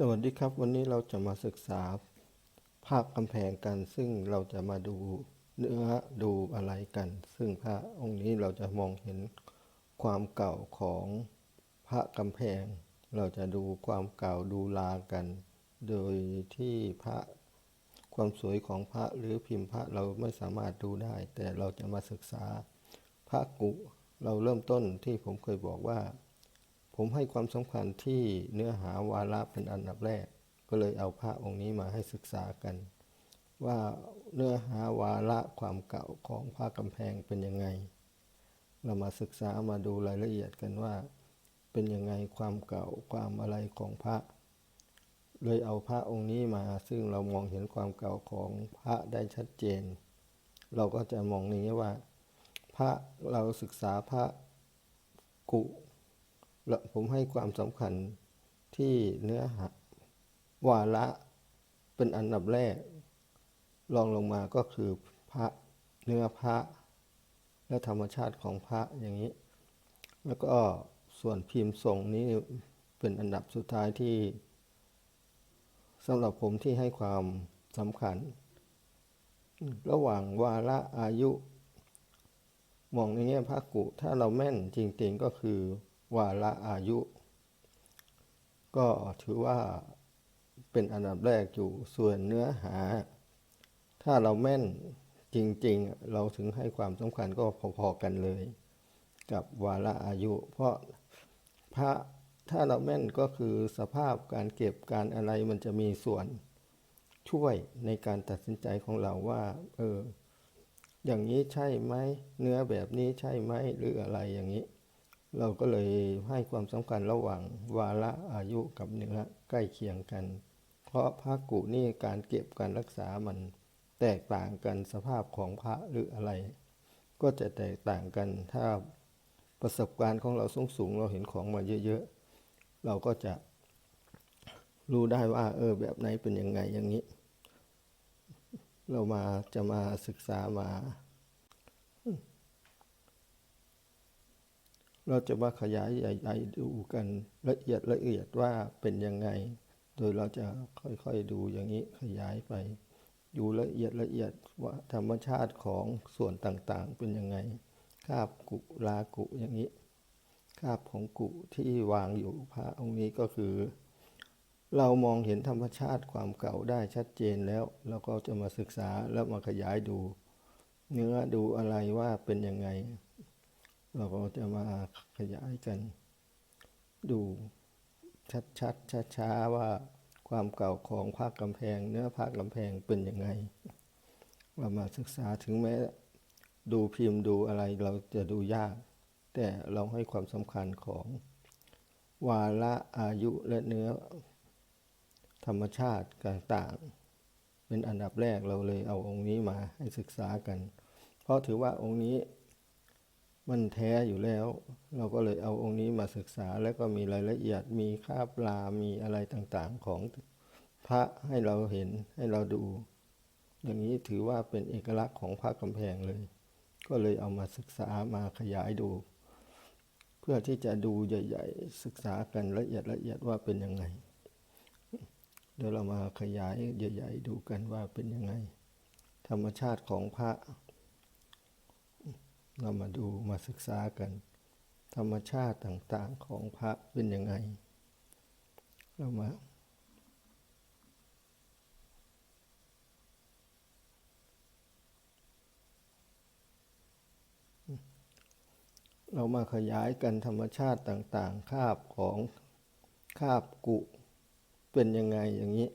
สวัสดีครับ วันนี้เราจะมาศึกษาภาพกำแพงกัน ซึ่งเราจะมาดูเนื้อดูอะไรกัน ซึ่งพระองค์นี้เราจะมองเห็นความเก่าของพระกำแพง เราจะดูความเก่าดูลากัน โดยที่พระความสวยของพระหรือพิมพ์พระเราไม่สามารถดูได้ แต่เราจะมาศึกษาพระกุ เราเริ่มต้นที่ผมเคยบอกว่า ผมให้ความสำคัญที่เนื้อหาวาระเป็นอันดับแรก ก็เลยเอาพระองค์นี้มาให้ศึกษากัน ว่าเนื้อหาวาระความเก่าของพระกำแพงเป็นยังไง เรามาศึกษามาดูรายละเอียดกันว่า เป็นยังไงความเก่าความอะไรของพระ เลยเอาพระองค์นี้มาซึ่งเรามองเห็นความเก่าของพระได้ชัดเจน เราก็จะมองอย่างนี้ว่า พระเราศึกษาพระกุ และผมให้ความสำคัญที่เนื้อหาวาระเป็นอันดับแรกรองลงมาก็คือพระเนื้อพระและธรรมชาติของพระอย่างนี้ แล้วก็ส่วนพิมพ์ทรงนี้เป็นอันดับสุดท้ายที่สำหรับผมที่ให้ความสำคัญ ระหว่างวาระอายุ มองในแง่พระกุ ถ้าเราแม่นจริง ๆก็คือ วาระอายุ ก็ถือว่าเป็นอันดับแรกอยู่ส่วนเนื้อหา ถ้าเราแม่นจริงๆ เราถึงให้ความสำคัญก็พอๆกันเลย กับวาระอายุ เพราะพระถ้าเราแม่นก็คือสภาพการเก็บการอะไรมันจะมีส่วนช่วยในการตัดสินใจของเราว่า เออ อย่างนี้ใช่ไหม เนื้อแบบนี้ใช่ไหม หรืออะไรอย่างนี้ เราก็เลยให้ความสำคัญระหว่างวาระอายุกับเนื้อใกล้เคียงกัน เพราะพระกุนี่การเก็บการรักษามันแตกต่างกันสภาพของพระหรืออะไร ก็จะแตกต่างกันถ้าประสบการณ์ของเราสูงสูงเราเห็นของมาเยอะๆ เราก็จะรู้ได้ว่าเออแบบไหนเป็นยังไงอย่างนี้ เรามาจะมาศึกษามา เราจะมาขยายใหญ่ๆดูกันละเอียดละเอียดว่าเป็นยังไง โดยเราจะค่อยๆดูอย่างนี้ขยายไป ดูละเอียดละเอียดว่าธรรมชาติของส่วนต่างๆเป็นยังไงคาบกุลากุอย่างนี้คาบของกุที่วางอยู่พระองค์นี้ก็คือ เรามองเห็นธรรมชาติความเก่าได้ชัดเจนแล้ว เราก็จะมาศึกษาแล้วมาขยายดู เนื้อดูอะไรว่าเป็นยังไง เราก็จะมาขยายกัน ดูชัดๆช้าๆว่าความเก่าของภาคกำแพง เนื้อภาคกำแพงเป็นยังไง เรามาศึกษาถึงแม้ดูพิมพ์ดูอะไรเราจะดูยาก แต่เราให้ความสำคัญของ วาระอายุและเนื้อ ธรรมชาติต่างๆ เป็นอันดับแรกเราเลยเอาองค์นี้มาให้ศึกษากัน เพราะถือว่าองค์นี้ มันแท้อยู่แล้ว เราก็เลยเอาองค์นี้มาศึกษาแล้วก็มีรายละเอียดมีคาบลามีอะไรต่างๆของพระให้เราเห็นให้เราดู อย่างนี้ถือว่าเป็นเอกลักษณ์ของพระกำแพงเลย ก็เลยเอามาศึกษามาขยายดู เพื่อที่จะดูใหญ่ ๆ ศึกษากันละเอียดละเอียดว่าเป็นยังไง เดี๋ยวเรามาขยายใหญ่ ๆ ดูกันว่าเป็นยังไง ธรรมชาติของพระ เรามาดูมาศึกษากัน ธรรมชาติต่างๆของพระเป็นยังไง เรามา เรามาขยายกันธรรมชาติต่างๆ คาบของคาบกุเป็นยังไงอย่างนี้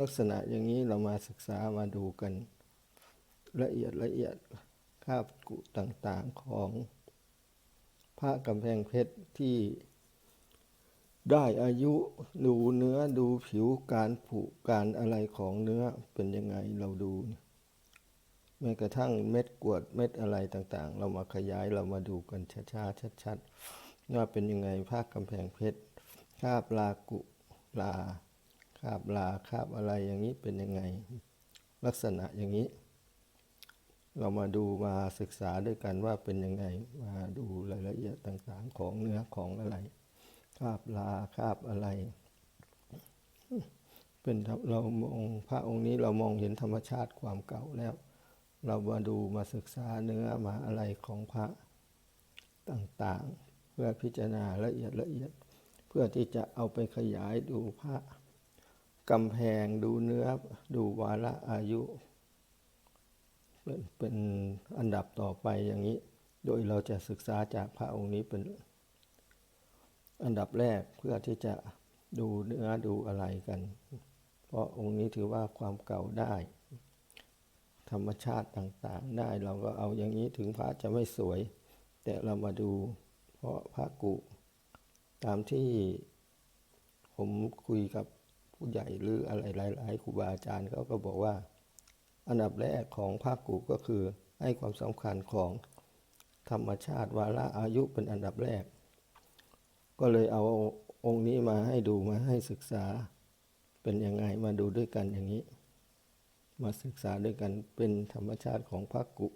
ลักษณะอย่างนี้เรามาศึกษามาดูกันละเอียดละเอียด คาบกุต่างๆของพระกำแพงเพชรที่ได้อายุดูเนื้อดูผิวการผุการอะไรของเนื้อเป็นยังไงเราดูแม้กระทั่งเม็ดกวดเม็ดอะไรต่างๆ เรามาขยายเรามาดูกันช้าๆชัดๆว่าเป็นยังไงภาคกำแพงเพชรคาบลากุลาคาบลาคาบอะไรอย่างนี้เป็นยังไง ลักษณะอย่างนี้ เรามาดูมาศึกษาด้วยกันว่าเป็นยังไง มาดูรายละเอียดต่างๆของเนื้อของอะไร คาบลาคาบอะไร เป็นเรามองพระองค์นี้เรามองเห็นธรรมชาติความเก่าแล้ว เรามาดูมาศึกษาเนื้อมาอะไรของพระต่างๆ เพื่อพิจารณาละเอียดละเอียด เพื่อที่จะเอาไปขยายดูพระกำแพงดูเนื้อดูวาระอายุ เป็นอันดับต่อไปอย่างนี้ โดยเราจะศึกษาจากพระองค์นี้เป็นอันดับแรกเพื่อที่จะดูเนื้อดูอะไรกัน เพราะองค์นี้ถือว่าความเก่าได้ ธรรมชาติต่างๆ ได้เราก็เอาอย่างนี้ถึงพระจะไม่สวย แต่เรามาดู เพราะพระกุ ตามที่ผมคุยกับผู้ใหญ่หรืออะไรหลาย ๆครูบาอาจารย์เขาก็บอกว่า อันดับแรกของพระกุก็คือให้ความสำคัญของธรรมชาติวาระอายุเป็นอันดับแรก ก็เลยเอาองค์นี้มาให้ดูมาให้ศึกษาเป็นยังไงมาดูด้วยกันอย่างนี้ มาศึกษาด้วยกันเป็นธรรมชาติของพระกุ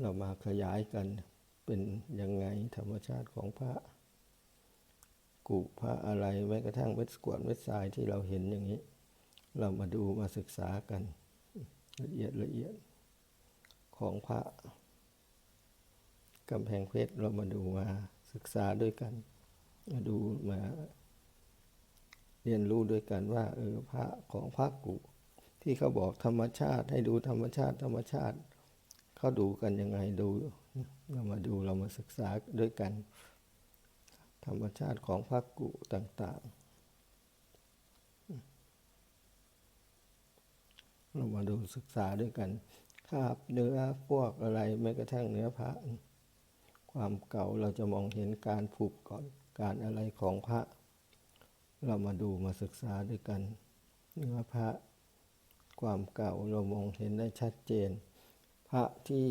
เรามาขยายกันเป็นยังไงธรรมชาติของพระกุพระอะไรแม้กระทั่งเม็ดกวดเม็ดทรายที่เราเห็นอย่างนี้ เรามาดูมาศึกษากัน ละเอียดละเอียดของพระกำแพงเพชรเรามาดูมาศึกษาด้วยกัน มาดูมา เรียนรู้ด้วยกันว่า เออพระของพระกุที่เขาบอกธรรมชาติให้ดูธรรมชาติ ธรรมชาติ เขาดูกันยังไงดู เรามาดูเรามาศึกษาด้วยกัน ธรรมชาติของพระกุต่าง ๆ เรามา ดูศึกษาด้วยกันคาบเนื้อพวกอะไรแม้กระทั่งเนื้อพระความเก่าเราจะมองเห็นการผูกก่อนการอะไรของพระ เรามาดูมาศึกษาด้วยกัน เนื้อพระ ความเก่าเรามองเห็นได้ชัดเจน พระที่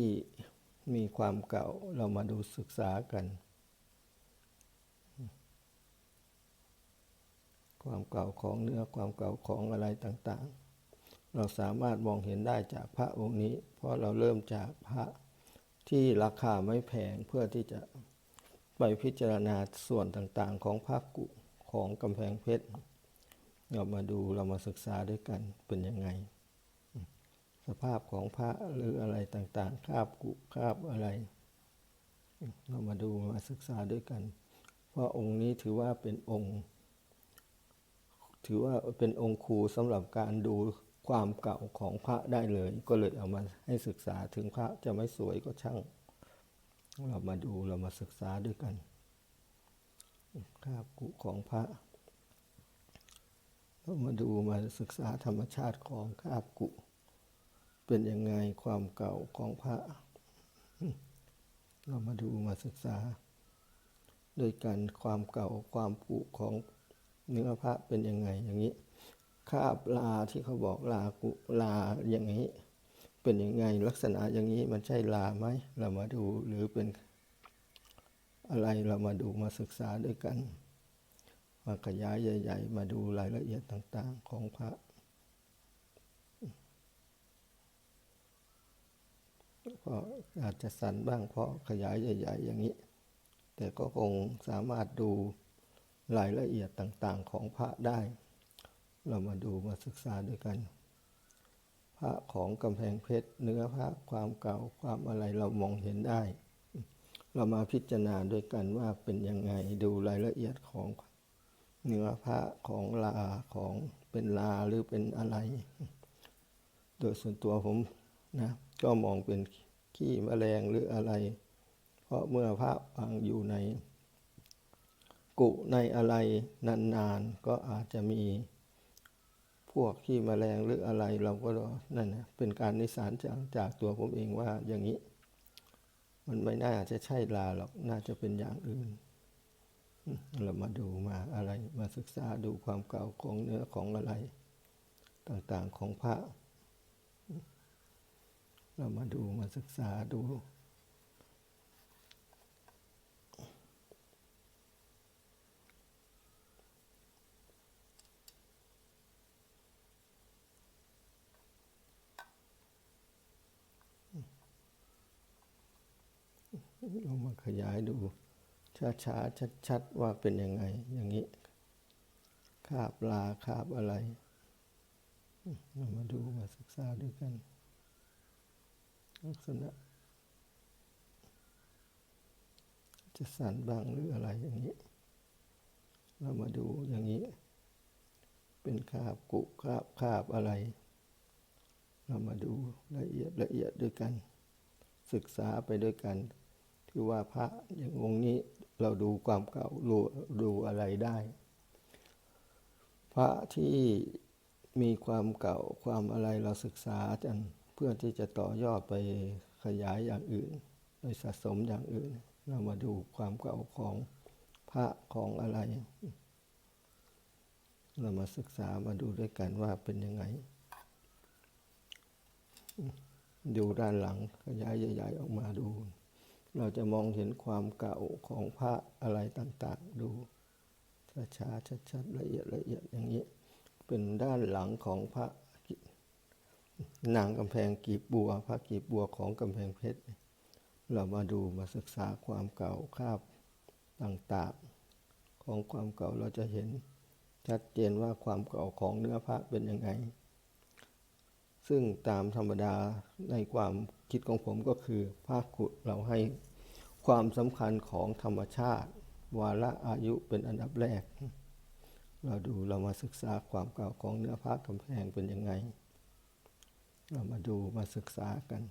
มีความเก่าเรามาดูศึกษากัน ความเก่าของเนื้อความเก่าของอะไรต่างๆ เราสามารถมองเห็นได้จากพระองค์นี้ เพราะเราเริ่มจากพระที่ราคาไม่แพงเพื่อที่จะไปพิจารณาส่วนต่างๆ ของพระกุของกำแพงเพชรเรามาดูเรามาศึกษาด้วยกันเป็นยังไง สภาพของพระหรืออะไรต่างๆ คาบกุคาบอะไร เรามาดูมาศึกษาด้วยกันเพราะองค์นี้ถือว่าเป็นองค์ ถือว่าเป็นองค์ครูสำหรับการดู ความเก่าของพระได้เลย ก็เลยเอามาให้ศึกษาถึงพระจะไม่สวยก็ช่าง เรามาดูเรามาศึกษาด้วยกันคาบกุของพระเรามาดูมาศึกษาธรรมชาติของคาบกุ เป็นยังไงความเก่าของพระ เรามาดูมาศึกษาด้วยกันความเก่าความผุของเนื้อพระเป็นยังไงอย่างนี้ คาบลาที่เขาบอกลากุลาอย่างนี้ เป็นยังไงลักษณะอย่างนี้มันใช่ลาไหมเรามาดูหรือเป็นอะไรเรามาดูมาศึกษาด้วยกัน มาขยายใหญ่ ๆ มาดูรายละเอียดต่างๆของพระเพราะอาจจะสั่นบ้างเพราะขยายใหญ่ ๆ อย่างนี้ แต่ก็คงสามารถดูรายละเอียดต่างๆของพระได้ เรามาดูมาศึกษาด้วยกัน พระของกำแพงเพชรเนื้อพระความเก่าความอะไรเรามองเห็นได้ เรามาพิจารณาด้วยกันว่าเป็นยังไงดูรายละเอียดของเนื้อพระของลาของเป็นลาหรือเป็นอะไร โดยส่วนตัวผมนะก็มองเป็นขี้แมลงหรืออะไร เพราะเมื่อพระวางอยู่ใน กุในอะไรนานๆก็อาจจะมี พวกขี้แมลงหรืออะไรเราก็นั่นนะเป็นการนิสานจากจากตัวผมเองว่าอย่างนี้ มันไม่น่าจะใช่ลาหรอกน่าจะเป็นอย่างอื่น เรามาดูมาอะไรมาศึกษาดูความเก่าของเนื้อของอะไร ต่างๆของพระ เรามาดูมาศึกษาดู เรามาขยายดูช้าๆชัดๆว่าเป็นยังไง อย่างนี้คาบลาคาบอะไรเรามาดูมาศึกษาด้วยกัน ลักษณะ จะสั่นบ้างหรืออะไรอย่างนี้ เรามาดูอย่างนี้ เป็นคาบกุคาบคาบอะไร เรามาดูละเอียดละเอียดด้วยกัน ศึกษาไปด้วยกัน ที่ว่าพระอย่างองค์นี้เราดูความเก่าดูดูอะไรได้ พระที่มีความเก่าความอะไรเราศึกษากันเพื่อที่จะต่อยอดไปขยายอย่างอื่น ไปสะสมอย่างอื่น เรามาดูความเก่าของพระของอะไร เรามาศึกษามาดูด้วยกันว่าเป็นยังไง ดูด้านหลังขยายใหญ่ ๆ ออกมาดู เราจะมองเห็นความเก่าของพระอะไรต่างๆ ดูช้าๆชัดๆละเอียดละเอียดอย่างนี้ เป็นด้านหลังของพระนางกำแพงกีบบัว พระกีบบัวของกำแพงเพชรเรามาดูมาศึกษาความเก่าคาบต่างๆ ของความเก่าเราจะเห็นชัดเจนว่าความเก่าของเนื้อพระเป็นยังไง ซึ่งตามธรรมดาในความ คิดของผมก็คือภาคขุเราให้ความสำคัญของธรรมชาติ วาระอายุเป็นอันดับแรก เราดูเรามาศึกษาความเก่าของเนื้อพระกำแพงเป็นยังไง เรามาดูมาศึกษากัน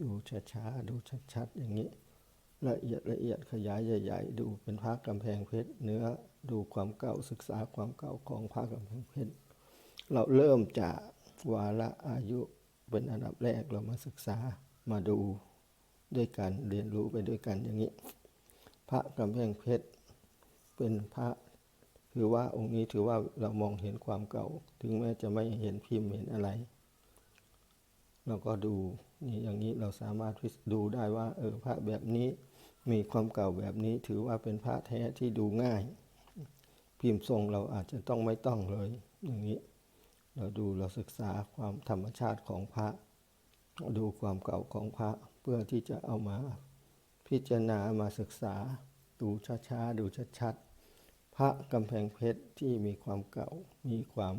ดูช้าๆดูชัดๆอย่างนี้ละเอียดละเอียดขยายใหญ่ๆ ดูเป็นพระกำแพงเพชรเนื้อดูความเก่าศึกษาความเก่าของพระกำแพงเพชรเราเริ่มจากวาระอายุ เป็นอันดับแรกเรามาศึกษามาดูด้วยกันเรียนรู้ไปด้วยกันอย่างนี้ พระกำแพงเพชรเป็นพระคือว่าองค์นี้ถือว่าเรามองเห็นความเก่า ถึงแม้จะไม่เห็นพิมพ์เห็นอะไร เราก็ดูนี่อย่างนี้เราสามารถดูได้ว่า เออพระแบบนี้มีความเก่าแบบนี้ถือว่าเป็นพระแท้ที่ดูง่าย พิมพ์ทรงเราอาจจะต้องไม่ต้องเลย อย่างนี้ เราดูเราศึกษาความธรรมชาติของพระ ดูความเก่าของพระเพื่อที่จะเอามาพิจารณามาศึกษา ดูช้าๆดูชัดๆพระกำแพงเพชรที่มีความเก่ามีความ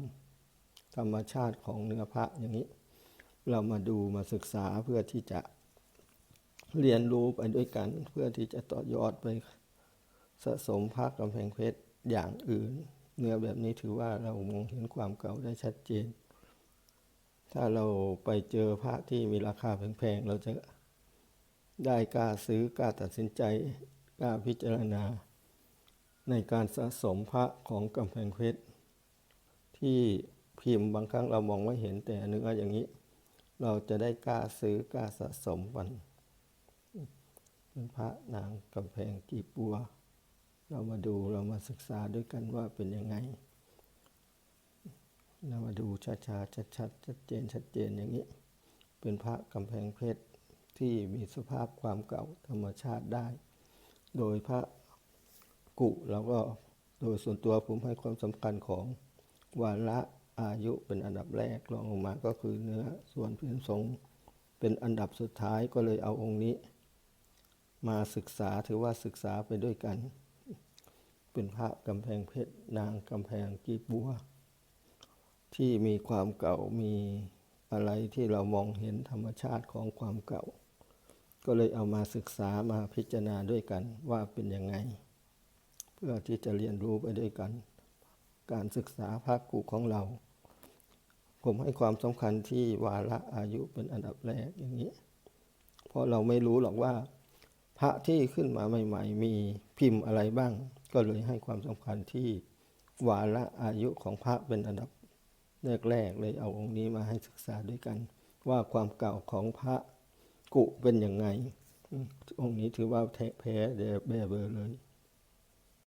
ธรรมชาติของเนื้อพระอย่างนี้ เรามาดูมาศึกษาเพื่อที่จะเรียนรู้ไปด้วยกัน เพื่อที่จะต่อยอดไปสะสมพระกำแพงเพชรอย่างอื่น เนื้อแบบนี้ถือว่าเรามองเห็นความเก่าได้ชัดเจน ถ้าเราไปเจอพระที่มีราคาแพงๆ เราจะได้กล้าซื้อกล้าตัดสินใจกล้าพิจารณา ในการสะสมพระของกำแพงเพชรที่พิมพ์บางครั้งเรามองไม่เห็นแต่เนื้ออย่างนี้ เราจะได้กล้าซื้อกล้าสะสมมันเป็นพระนางกำแพงกีบบัว เรามาดูเรามาศึกษาด้วยกันว่าเป็นยังไง เรามาดูช้าๆชัดๆชัดเจนชัดเจนอย่างนี้ เป็นพระกำแพงเพชรที่มีสภาพความเก่าธรรมชาติได้ โดยพระกุเราก็โดยส่วนตัวผมให้ความสำคัญของวาระอายุเป็นอันดับแรกรองลงมาก็คือเนื้อส่วนพิมพ์ทรงเป็นอันดับสุดท้ายก็เลยเอาองค์นี้ มาศึกษาถือว่าศึกษาไปด้วยกัน เป็นพระกำแพงเพชรนางกำแพงกีบบัว ที่มีความเก่ามีอะไรที่เรามองเห็นธรรมชาติของความเก่า ก็เลยเอามาศึกษามาพิจารณาด้วยกันว่าเป็นยังไง เพื่อที่จะเรียนรู้ไปด้วยกัน การศึกษาภาคกุของเรา ผมให้ความสำคัญที่วาระอายุเป็นอันดับแรกอย่างนี้ เพราะเราไม่รู้หรอกว่า พระที่ขึ้นมาใหม่ ๆ มี พิมพ์อะไรบ้าง ก็เลยให้ความสำคัญที่วาระอายุของพระเป็นอันดับแรกๆเลยเอาองค์นี้มาให้ศึกษาด้วยกัน ว่าความเก่าของพระกุเป็นยังไง องค์นี้ถือว่าแท้แพ้เด่แบเบอร์เลย